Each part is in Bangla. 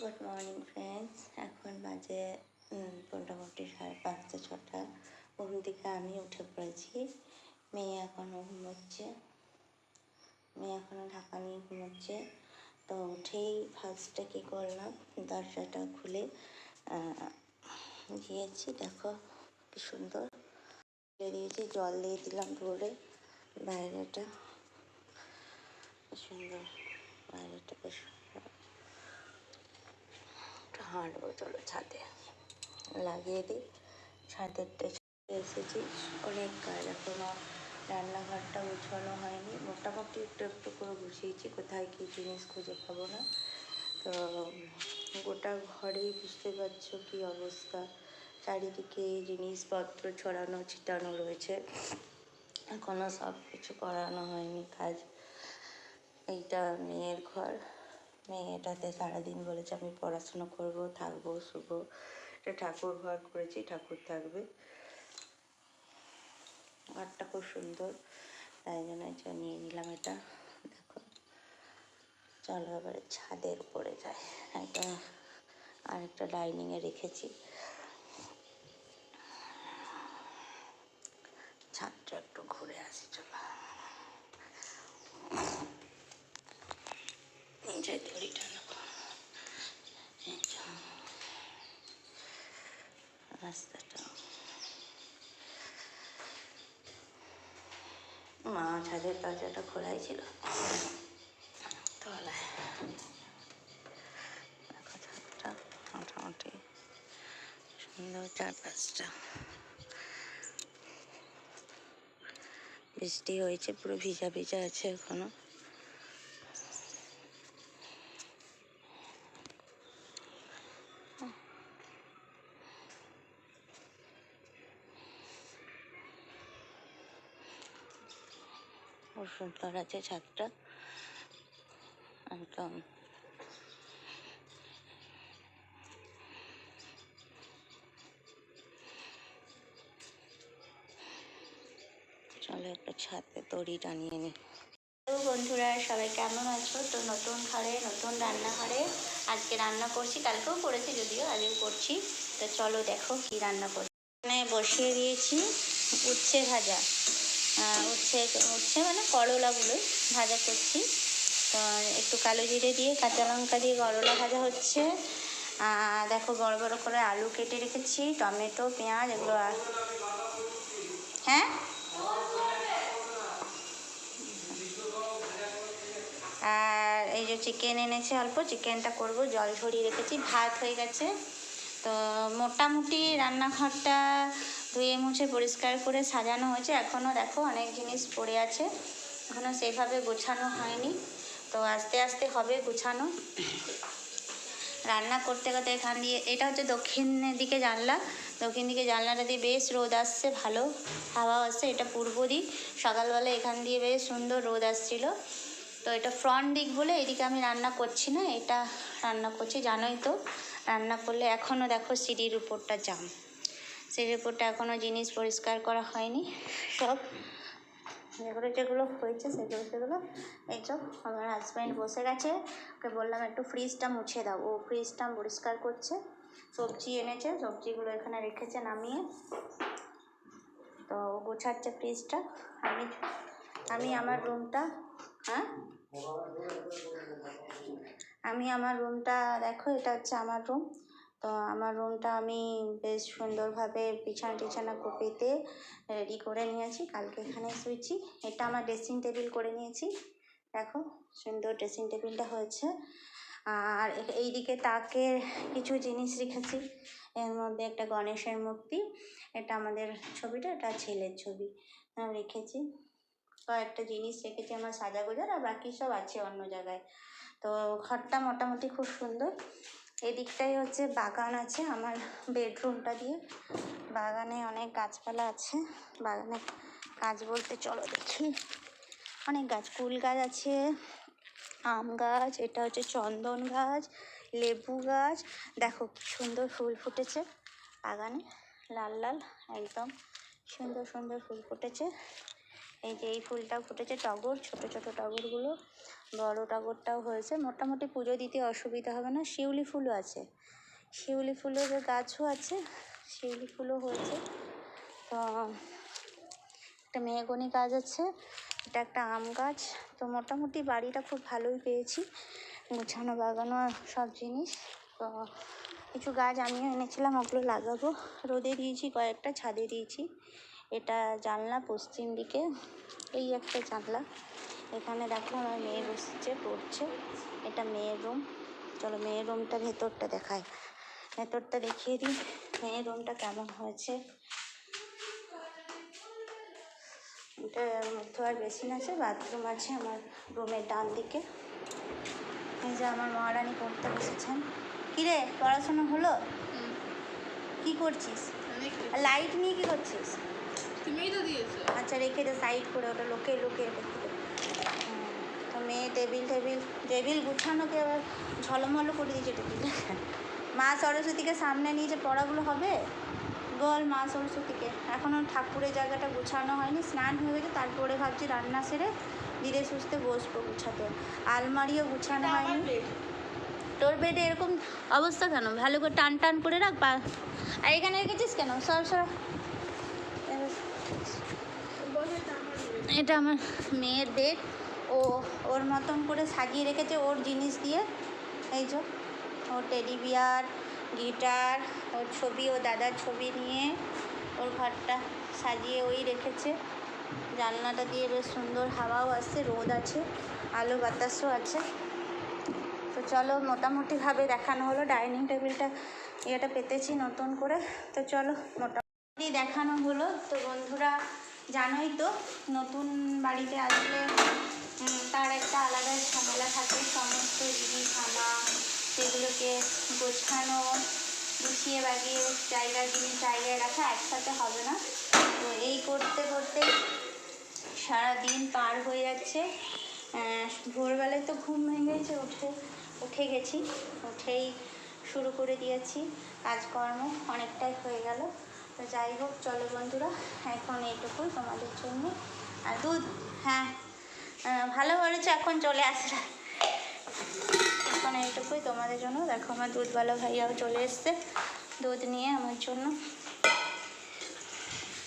গুড মর্নিং ফ্রেন্ডস এখন বাজে মোটামুটি সাড়ে পাঁচটা, ছটা। ঘুম থেকে আমি উঠে পড়েছি। মেয়ে এখনও ঘুমোচ্ছে। মেয়ে এখনও ঢাকা নিয়ে ঘুমোচ্ছে। তো উঠেই ফার্স্টটা কী করলাম, দরজাটা খুলে দিয়েছি। দেখো কি সুন্দর। দিয়েছি, জল দিয়ে দিলাম ভরে। বাইরেটা সুন্দর। বাইরেটা বেশ হাঁটবো চলো ছাদে। লাগিয়ে দিই। ছাদেরটা ছাদে এসেছি। অনেক কাজ এখনও রান্নাঘরটা গুছানো হয়নি। মোটামুটি একটু একটু করে গুছিয়েছি। কোথায় কী জিনিস খুঁজে পাবো না। তো গোটা ঘরেই বুঝতে পারছ কি অবস্থা। চারিদিকে জিনিসপত্র ছড়ানো, ছিটানো রয়েছে। এখনও সব কিছু করানো হয়নি কাজ। এইটা মেয়ের ঘর। মেয়েটাতে সারাদিন বলেছে, আমি পড়াশুনো করব, থাকব, শুবো। এটা ঠাকুর ঘর করেছি, ঠাকুর থাকবে। ঘরটা খুব সুন্দর, তাই জন্য নিয়ে নিলাম এটা। দেখো, চলো এবারে ছাদের উপরে যায় একটা, আরেকটা ডাইনিংয়ে রেখেছি। ছাদটা একটু ঘুরে আসি, চলো। দড়িটা নেব এই যে রাস্তাটা মা ছাদের দরজাটা খোলাই ছিল তলায় মোটামুটি সুন্দর চারপাশটা বৃষ্টি হয়েছে, পুরো ভিজা ভিজা আছে এখনও। খুব সুন্দর আছে ছাদটা। একদম। চলো একটু ছাদে দড়ি টানিয়ে নিই বন্ধুরা, সবাই কেমন আছো? তো নতুন ঘরে, নতুন রান্নাঘরে আজকে রান্না করছি, কালকেও করেছি যদিও, আজও করছি। তো চলো দেখো কি রান্না করছি বসিয়ে দিয়েছি উচ্ছে ভাজা। উচ্ছে উচ্ছে মানে করলাগুলো ভাজা করছি। তো একটু কালো জিরে দিয়ে, কাঁচা লঙ্কা দিয়ে করলা ভাজা হচ্ছে। দেখো বড় বড় করে আলু কেটে রেখেছি, টমেটো, পেঁয়াজ, এগুলো আর- হ্যাঁ? আর এই যে চিকেন এনেছে অল্প চিকেনটা করব, জল ঝরিয়ে রেখেছি, ভাত হয়ে গেছে। তো মোটামুটি রান্নাঘরটা ধুয়ে মুছে পরিষ্কার করে সাজানো হয়েছে। এখনও দেখো অনেক জিনিস পড়ে আছে। এখনও সেইভাবে গোছানো হয়নি। তো আস্তে আস্তে হবে গোছানো। রান্না করতে করতে এখান দিয়ে, এটা হচ্ছে দক্ষিণের দিকে জানলা। দক্ষিণ দিকে জানলাটা দিয়ে বেশ রোদ আসছে, ভালো হাওয়া আসছে। এটা পূর্ব দিক। সকালবেলা এখান দিয়ে বেশ সুন্দর রোদ আসছিল। তো এটা ফ্রন্ট দিক বলে এদিকে আমি রান্না করছি না, এটা রান্না করছি, জানোই তো। রান্না করলে এখনও দেখো সিঁড়ির উপরটা জাম। সিঁড়ির উপরটা এখনও জিনিস পরিষ্কার করা হয়নি। সব যেগুলো যেগুলো হয়েছে সেগুলো সেগুলো এই তো আমার হাজব্যান্ড বসে গেছে। ওকে বললাম, একটু ফ্রিজটা মুছে দাও। ও ফ্রিজটা পরিষ্কার করছে। সবজি এনেছে, সবজিগুলো এখানে রেখেছে নামিয়ে। তো ও গোছাচ্ছে ফ্রিজটা আমি আমি আমার রুমটা হ্যাঁ? আমি আমার রুমটা দেখো এটা হচ্ছে আমার রুম তো আমার রুমটা আমি বেশ সুন্দরভাবে বিছানা টিছানা পেতে রেডি করে নিয়েছি। কালকে এখানে শুয়েছি। এটা আমার ড্রেসিং টেবিল করে নিয়েছি। দেখো, সুন্দর ড্রেসিং টেবিলটা হয়েছে। আর এইদিকে তাকের কিছু জিনিস রেখেছি। এর মধ্যে একটা গণেশের মূর্তি, এটা আমাদের ছবিটা, এটা ছেলের ছবি। রেখেছি। কয়েকটা জিনিস রেখেছি আমার সাজা গোজার আর বাকি সব আছে অন্য জায়গায়। তো ঘরটা মোটামুটি খুব সুন্দর। এদিকটাই হচ্ছে বাগান আছে আমার বেডরুমটা দিয়ে। বাগানে অনেক গাছপালা আছে। বাগানে গাছ বলতে চলো দেখি। অনেক গাছ, কুল গাছ আছে, আম গাছ, এটা হচ্ছে চন্দন গাছ, লেবু গাছ। দেখো কি সুন্দর ফুল ফুটেছে বাগানে। লাল লাল, একদম সুন্দর সুন্দর ফুল ফুটেছে। এই যে এই ফুলটা ফুটেছে টগর, ছোট ছোট টগরগুলো, বড় টগরটাও হয়েছে। মোটামুটি পুজো দিতে অসুবিধা হবে না, শিউলি ফুলও আছে। শিউলি ফুলের গাছও আছে, শিউলি ফুলও হয়েছে। তো, একটা মেহগনি গাছ আছে, এটা একটা আম গাছ। তো মোটামুটি বাড়িটা খুব ভালোই পেয়েছি, গোছানো, বাগানো সব জিনিস। তো, কিছু গাছ আমিও এনেছিলাম, ওগুলো লাগাবো। রোদে দিয়েছি, কয়েকটা, ছাদে দিয়েছি। এটা জানলা পশ্চিম দিকে। এই একটা জানলা। এখানে দেখো আমার মেয়ে বসছে পড়ছে। এটা মেয়ের রুম। চলো মেয়ের রুমটা ভেতরটা দেখায় ভেতরটা দেখিয়ে দিই। মেয়ের রুমটা কেমন হয়েছে? এটা মধ্যে আর বেসিন আছে বাথরুম আছে আমার রুমের ডান দিকে। এই যে আমার মহারানী পড়তে বসেছেন। কিরে পড়াশোনা হলো? কি করছিস? আর লাইট নিয়ে কি করছিস? তুমিই তো দিয়েছ। আচ্ছা রেখে দে সাইড করে ওটা লোকে লোকে রেখে দে। তো মেয়ে টেবিল টেবিল টেবিল গুছানোকে আবার ঝলমলো করে দিয়েছে টেবিল? মা সরস্বতীকে সামনে নিয়ে যে পড়াগুলো হবে? বল মা সরস্বতীকে। এখনও ঠাকুরের জায়গাটা গুছানো হয়নি স্নান হয়ে গেছে তারপরে ভাবছি রান্না সেরে ধীরে সুস্থে বসবো গুছাতে। আলমারিও গুছানো হয়নি। তোর বেডে এরকম অবস্থা কেন? ভালো করে টান টান করে রাখ আর এখানে রেখেছিস কেন? সর সর। এটা আমার মেয়ের বেড ও, ওর মতন করে সাজিয়ে রেখেছে ওর জিনিস দিয়ে। এই যে ওর টেডি বিয়ার গিটার ওর ছবি, ও দাদার ছবি নিয়ে ওর ঘরটা সাজিয়ে ওই রেখেছে। জানলাটা দিয়ে বেশ সুন্দর হাওয়াও আসছে, রোদ আছে, আলো বাতাসও আছে। তো চলো, মোটামুটিভাবে দেখানো হলো। ডাইনিং টেবিলটা ইয়েটা পেতেছি নতুন করে। তো চলো, মোটামুটি দেখানো হলো। তো বন্ধুরা, জানোই তো, নতুন বাড়িতে আসলে তার একটা আলাদা ঝামেলা থাকে। সমস্ত জিনিস আনা সেগুলোকে গোছানো, গুছিয়ে বাগিয়ে জায়গা জিনিস জায়গায় রাখা একসাথে হবে না। তো এই করতে করতে সারা দিন পার হয়ে যাচ্ছে। ভোরবেলায় তো ঘুম ভেঙে গেছে, উঠে উঠে গেছি। উঠেই শুরু করে দিয়েছি কাজকর্ম, অনেকটাই হয়ে গেল। তো যাই হোক, চলো বন্ধুরা, এখন এইটুকুই তোমাদের জন্য। আর দুধ হ্যাঁ ভালো করেছ এখন চলে আসলে এখন এইটুকুই তোমাদের জন্য। দেখো আমার দুধওয়ালা ভাইয়াও চলে এসছে দুধ নিয়ে আমার জন্য।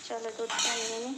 চলো দুধটা নিয়ে নিই